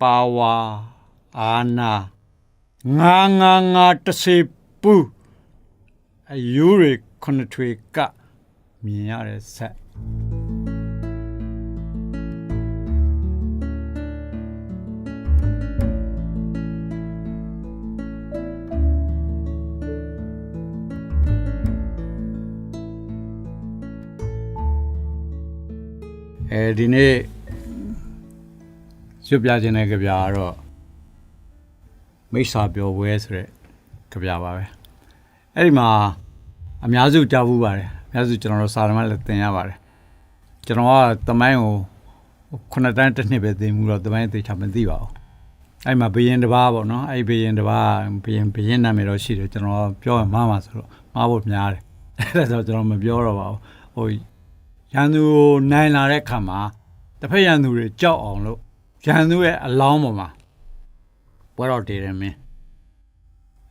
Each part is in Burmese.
ပါဝါအာနာငါငါငါတစေပူအယူရခုနှစ်ထွေကမြင်ရတဲ့ဆက်အဲဒီနေ့ ရွတ်ပြခြင်းတဲ့ကြပြကတော့မိစ္ဆာပြောပွဲဆိုတဲ့ကြပြပါပဲအဲ့ဒီမှာအများစုကြားဘူးပါတယ်အများစုကျွန်တော်တို့စာရမလည်းသင်ရပါတယ်ကျွန်တော်ကတမိုင်းကိုခုနှစ်တန်းတစ်နှစ်ပဲသင်မှုတော့တမိုင်းသေချာမသိပါဘူးအဲ့မှာဘယင်တစ်ပါးပေါ့နော်အဲ့ဘယင်တစ်ပါးဘယင်ဘယင်နာမည်တော့ရှိတယ်ကျွန်တော်ပြောရင်မှားမှာဆိုတော့မှားဖို့များတယ်အဲ့ဒါဆိုကျွန်တော်မပြောတော့ပါဘူးဟိုရန်သူကိုနိုင်လာတဲ့ခါမှာတစ်ဖက်ရန်သူတွေကြောက်အောင်လို့ ရန်သူရဲ့အလောင်းပေါ်မှာပွဲတော်တည်တယ်မင်း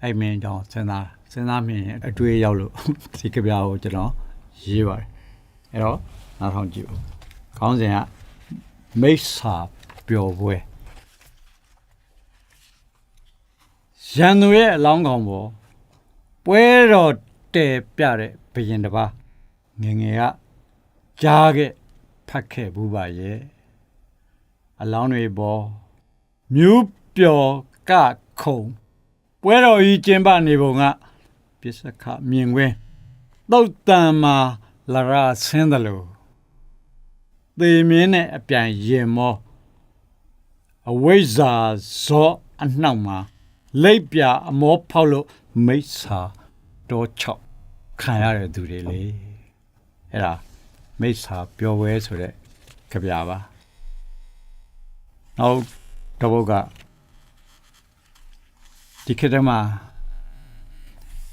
အဲ့မင်းကြောင့်စဉ်းစားစဉ်းစားမြင်ရင်အတွေ့ရောက်လို့ဒီကြပြာကိုကျွန်တော်ရေးပါတယ်အဲ့တော့နောက်ထောင်ကြည့်ဦးခေါင်းစဉ်ကမိစ္ဆာပျော်ပွဲရန်သူရဲ့အလောင်းကောင်ပေါ်ပွဲတော်တည်ပြတဲ့ဘုရင်တစ်ပါးငယ်ငယ်ကကြားခဲ့ဖတ်ခဲ့ဘူးပါရဲ့ အလောင်းတွေပေါ်မြူးပျော်ကခုံပွဲတော်ကြီးကျင်းပနေပုံကပစ္စခမြင်ကွင်းတုတ်တန်မှာလရဆင်းတယ်လို့သေမင်းနဲ့အပြန်ရင်မောအဝိဇ္ဇာဇောအနှောက်မှာလိပ်ပြအမောဖောက်လို့မိစ္ဆာတော့ချောက်ခံရတဲ့သူတွေလေအဲ့ဒါမိစ္ဆာပျော်ပွဲဆိုတဲ့ကြပြပါ နောက်တစ်ပုဒ်ကဒီခေတ်တည်းမှာ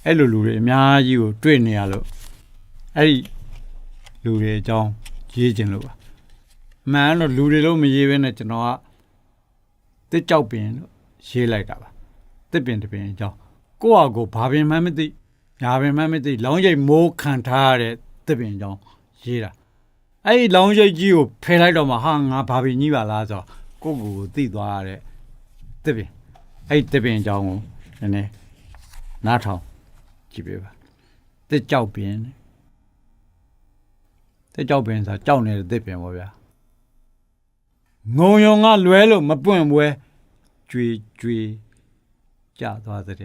အဲ့လိုလူတွေအများကြီးကိုတွေ့နေရလို့အဲ့ဒီလူတွေအကြောင်းရေးခြင်းလို့ပါအမှန်တော့လူတွေလို့မရေးဘဲနဲ့ကျွန်တော်ကတစ်ကြောက်ပင်လို့ရေးလိုက်တာပါတစ်ပင်တစ်ပင်အကြောင်းကိုယ့်ဟာကိုယ်ဘာပင်မှမသိညာပင်မှမသိလောင်းရိပ်မိုးခံထားရတဲ့တစ်ပင်အကြောင်းရေးတာအဲ့ဒီလောင်းရိပ်ကြီးကိုဖယ်လိုက်တော့မှဟာငါဘာပင်ကြီးပါလားဆိုတော့ ကိုယ့်ကိုယ်ကိုသိသွားရတဲ့တစ်ပင်အဲ့ဒီတစ်ပင်အကြောင်းကိုနည်းနည်းနားထောင်ကြည့်ပေးပါတစ်ကြောက်ပင်တစ်ကြောက်ပင်ဆိုတာကြောက်နေတဲ့တစ်ပင်ပေါ့ဗျာငုံယုံကလွဲလို့မပွင့်ပွဲကြွေကြွေကြသွားတဲ့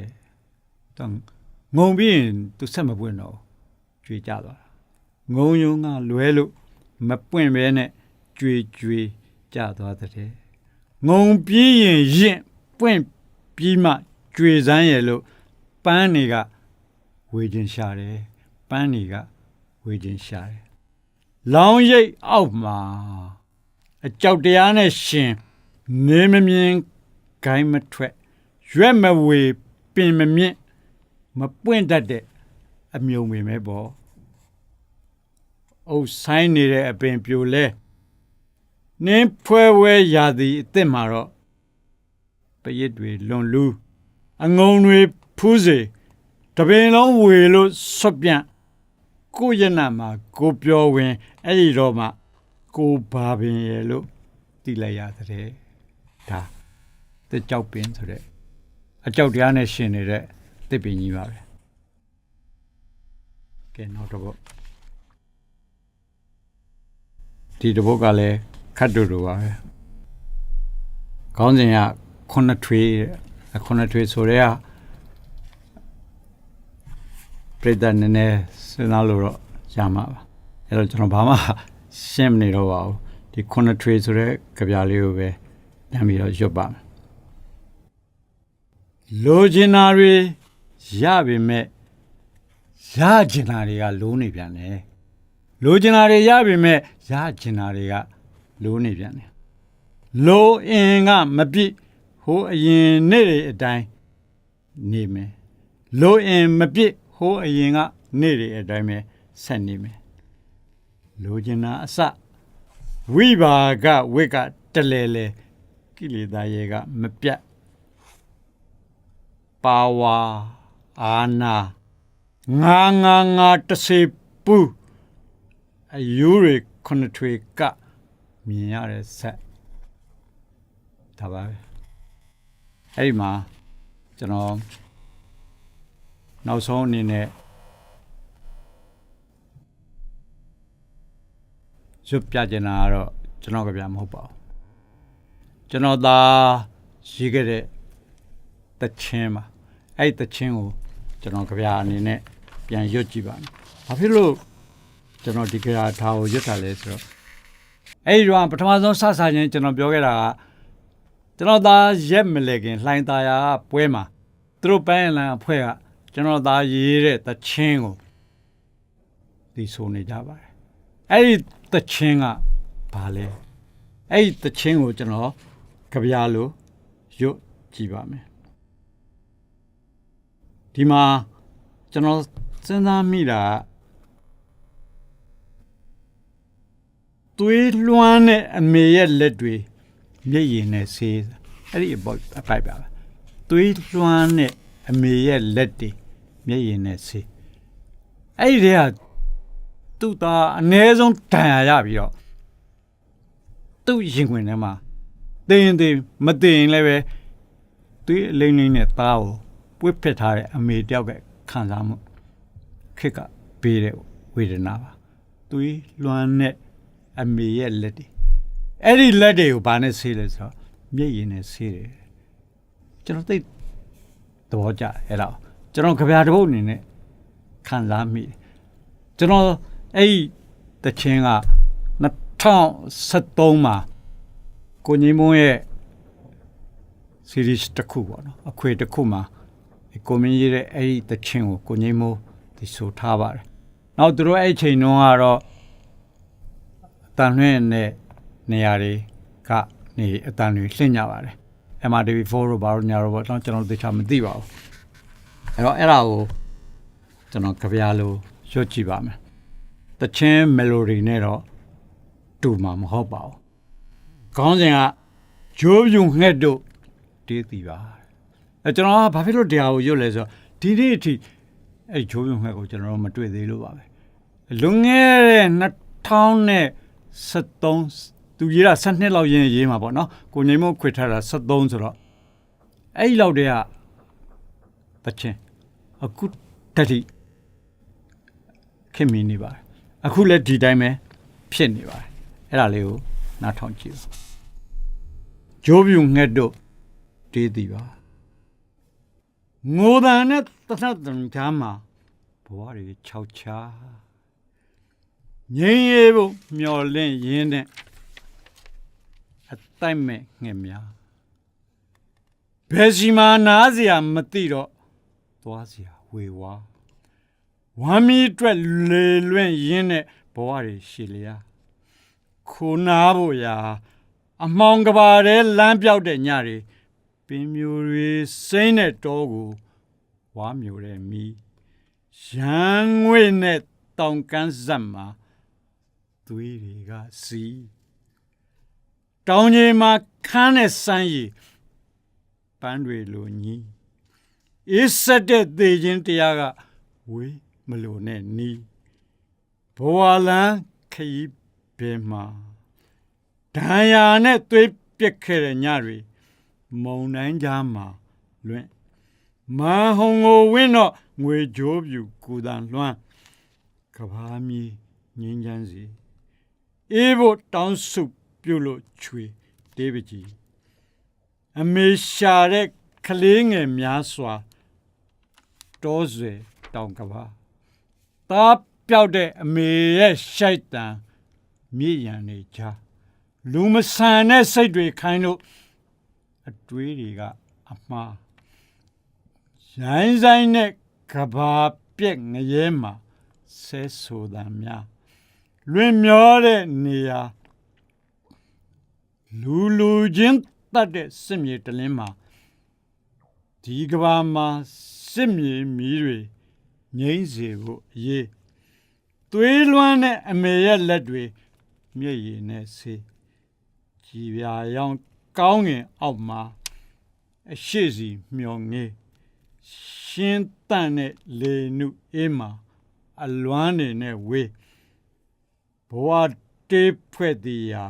တော့ငုံပြီးရင်သူဆက်မပွင့်တော့ဘူးကြွေကြသွားတာငုံယုံကလွဲလို့မပွင့်ပဲနဲ့ကြွေကြွေကြသွားတဲ့ ငုံပြေးရင်ရင့်ပွင့်ပြီးမှကြွေစမ်းရလို့ပန်းတွေကဝေခြင်းရှာတယ်ပန်းတွေကဝေခြင်းရှာတယ်လောင်းရိပ်အောက်မှာအကြောက်တရားနဲ့ရှင်နေမမြင်ဂိုင်းမထွက်ရွက်မဝေပင်မမြင့်မပွင့်တတ်တဲ့အမြုံပင်ပဲပေါ့အုပ်ဆိုင်နေတဲ့အပင်ပြိုလဲ နင်းဖွဲဝဲရာသီအစ်စ်မှာတော့ပရစ်တွေလွန်လူးအငုံတွေဖူးစေတပင်လုံးဝေလို့ဆွတ်ပြန့်ကိုယ့်ရနမှာကိုပြောဝင်အဲ့ဒီတော့မှကိုဘာပင်ရဲ့လို့သိလိုက်ရတဲ့ဒါတစ်ကြောက်ပင်ဆိုတဲ့အကြောက်တရားနဲ့ရှင်နေတဲ့တစ်ပင်ကြီးပါပဲကဲနောက်တော့ဒီတစ်ပုတ်ကလည်း ခတ်တူတူပါပဲခေါင်းစဉ်ကခုနှစ်ထွေးတဲ့ခုနှစ်ထွေးဆိုတဲ့ကပြိတ္တနည်းနည်းစဉ်းစားလို့တော့ရမှာပါအဲ့တော့ကျွန်တော်ဘာမှရှင်းမနေတော့ပါဘူးဒီခုနှစ်ထွေးဆိုတဲ့ကြပြလေးကိုပဲပြန်ပြီးတော့ရွတ်ပါမယ်လိုချင်တာတွေရပေမဲ့ရချင်တာတွေကလိုးနေပြန်တယ်လိုချင်တာတွေရပြီမဲ့ရချင်တာတွေက လိုနေပြန်တယ်လိုအင်ကမပြည့်ဟိုအရင်နေ့တွေအတိုင်းနေမယ်လိုအင်မပြည့်ဟိုအရင်ကနေ့တွေအတိုင်းပဲဆက်နေမယ်လိုချင်တာအစဝိဘာကဝိကတလဲလဲကိလေသာရေကမပြတ်ပါဝါအာနာငါငါငါတစေပူအယူရခုနှစ်ထွေက မြင်ရတဲ့ဆက်ဒါပါပဲအဲ့ဒီမှာကျွန်တော်နောက်ဆုံးအနေနဲ့ရွတ်ပြချင်တာကတော့ကျွန်တော်ကပြမဟုတ်ပါဘူးကျွန်တော်သာရေးခဲ့တဲ့တချင်းပါအဲ့ဒီတချင်းကိုကျွန်တော်ကပြအနေနဲ့ပြန်ရွတ်ကြည့်ပါမယ်ဘာဖြစ်လို့ကျွန်တော်ဒီကရာထားကိုရွတ်တာလဲဆိုတော့ အဲ့ဒီတော့ပထမဆုံးစစချင်းကျွန်တော်ပြောခဲ့တာကကျွန်တော်သားရက်မလဲခင်လှိုင်းသားရာကပွဲမှာသူတို့ပန်းရလန်အဖွဲ့ကကျွန်တော်သားရေးတဲ့တချင်းကိုဒီဆိုနေကြပါတယ်အဲ့ဒီတချင်းကဘာလဲအဲ့ဒီတချင်းကိုကျွန်တော်ကြပြလို့ရွတ်ကြည့်ပါမယ်ဒီမှာကျွန်တော်စဉ်းစားမိတာက သွေးလွှမ်းတဲ့အမေရဲ့လက်တွေမျက်ရည်နဲ့ဆေးအဲ့ဒီအပိုက်အပိုက်ပါပဲသွေးလွှမ်းတဲ့အမေရဲ့လက်တွေမျက်ရည်နဲ့ဆေးအဲ့ဒီတည်းကသူ့သားအ ਨੇ ဆုံးဒဏ်ရာရပြီးတော့သူ့ရင်ခွင်ထဲမှာတင်းတင်းမတင်းလည်းပဲသွေးအလိမ့်လိမ့်နဲ့သားကိုပွေ့ဖက်ထားတဲ့အမေတယောက်ကခံစားမှုခက်ကပေးတဲ့ဝေဒနာပါသွေးလွှမ်းတဲ့ အမေရဲ့လက်တွေအဲ့ဒီလက်တွေကိုဘာနဲ့ဆေးလဲဆိုတော့မျက်ရည်နဲ့ဆေးတယ်ကျွန်တော်သိသဘောကျတယ်အဲ့တော့ကျွန်တော်ကြပြတစ်ပုတ်အနေနဲ့ခံစားမိတယ်ကျွန်တော်အဲ့ဒီတခြင်းက2013မှာကိုကြီးမွန်းရဲ့ series တစ်ခုပေါ့နော်အခွေတစ်ခုမှာကိုမင်းရေးတဲ့အဲ့ဒီတခြင်းကိုကိုကြီးမိုးဒီဆိုထားပါတယ်နောက်သူတို့အဲ့ဒီချိန်တုန်းကတော့အ တန်လွှင့်တဲ့နေရာတွေကနေအတန်တွေလှင့်ကြပါတယ် MRTV4 တို့ဘာလို့ညာတော့ပေါ့ကျွန်တော်တို့တခြားမသိပါဘူးအဲ့တော့အဲ့ဒါကိုကျွန်တော်ကြပြလို့ရွတ်ကြည့်ပါမယ်တချင်း melody နဲ့တော့တူမှာမဟုတ်ပါဘူးခေါင်းစဉ်ကဂျိုးပြုံငှက်တို့တေးတီပါအဲကျွန်တော်ကဘာဖြစ်လို့တရားကိုရွတ်လဲဆိုတော့ဒီနေ့အထိအဲ့ဂျိုးပြုံငှက်ကိုကျွန်တော်တို့မတွေ့သေးလို့ပါပဲလွန်ခဲ့တဲ့ 2013သူရေးတာ7နှစ်လောက်ရင်းရေးမှာပေါ့နော်ကိုငိမ့်မခွေထားတာ73ဆိုတော့အဲ့ဒီလောက်တည်းကတချင်းအခုတတိခင်မီနေပါတယ်အခုလည်းဒီတိုင်းပဲဖြစ်နေပါတယ်အဲ့ဒါလေးကိုနားထောင်ကြည့်ပါဂျိုးပြူငှက်တို့တေးသည်ပါငိုတန်နဲ့တထတန်ချာမှာဘဝတွေခြောက်ချာ ငင်းရဲဖို့မျော်လင့်ရင်းနဲ့အတိုက်မဲ့ငှက်များဘယ်စီမာနားစရာမသိတော့သွားစရာဝေဝါဝမ်းမီအတွက်လေလွင့်ရင်းနဲ့ဘဝတွေရှည်လျားခိုးနာဖို့ရာ အမောင်ကဘာတဲ့လမ်းပြောက်တဲ့ညတွေပင်မျိုးတွေစိမ့်တဲ့တောကိုဝါမျိုးတဲ့မီရန်ငွေနဲ့တောင်ကန်းဇက်မှာ သွေးတွေကစီတောင်ကြီးမှာခန်းတဲ့စမ်းရည်ပန်းတွေလိုညီအေးဆက်တဲ့သေခြင်းတရားကဝေးမလို့နဲ့နီးဘဝလန်းခရီးဘဲမှာဒဏ်ရာနဲ့သွေးပြက်ခဲ့တဲ့ညတွေမုံတိုင်းကြားမှာလွင့်မန်ဟုံကိုဝင်းတော့ငွေကြိုးပြူကူတန်လွှမ်းကဘာမီငင်းချမ်းစီ အေးဖို့တောင်းစုပြုတ်လို့ချွေတေးပကြီးအမေရှာတဲ့ကလေးငယ်များစွာတောဆွေတောင်ကဘာသားပြောက်တဲ့အမေရဲ့ရှိုက်တံမြည်ရန်နေချာလူမဆန်တဲ့စိတ်တွေခိုင်းလို့အတွေးတွေကအမှားရိုင်းဆိုင်တဲ့ကဘာပြက်ငရဲမှာဆဲဆိုတာများ လွင်မျောတဲ့နေရာလူလူချင်းတတ်တဲ့စစ်မြေတလင်းမှာဒီကဘာမှာစစ်မြေမီးတွေငိမ့်စေဖို့အရေးသွေးလွှမ်းတဲ့အမေရဲ့လက်တွေမျက်ရည်နဲ့ဆေးကြည်ပြာရောင်ကောင်းငင်အောက်မှာအရှိစီမျောငေးရှင်းတန့်တဲ့လေနုအေးမှာအလွမ်းနေနဲ့ဝေး ဘဝတေးဖွဲ့သည်ရာ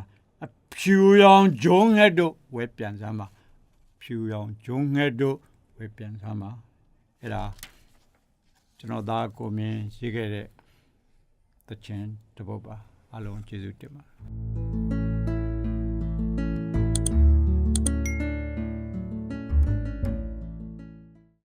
အဖြူရောင်ဂျုံငှက်တို့ဝဲပြန်စမ်းပါဖြူရောင်ဂျုံငှက်တို့ဝဲပြန်စမ်းပါအဲ့ဒါကျွန်တော်သားကိုမြင်ရှိခဲ့တဲ့တခြင်းတစ်ပုဒ်ပါအလုံးကျေးဇူးတင်ပါတယ်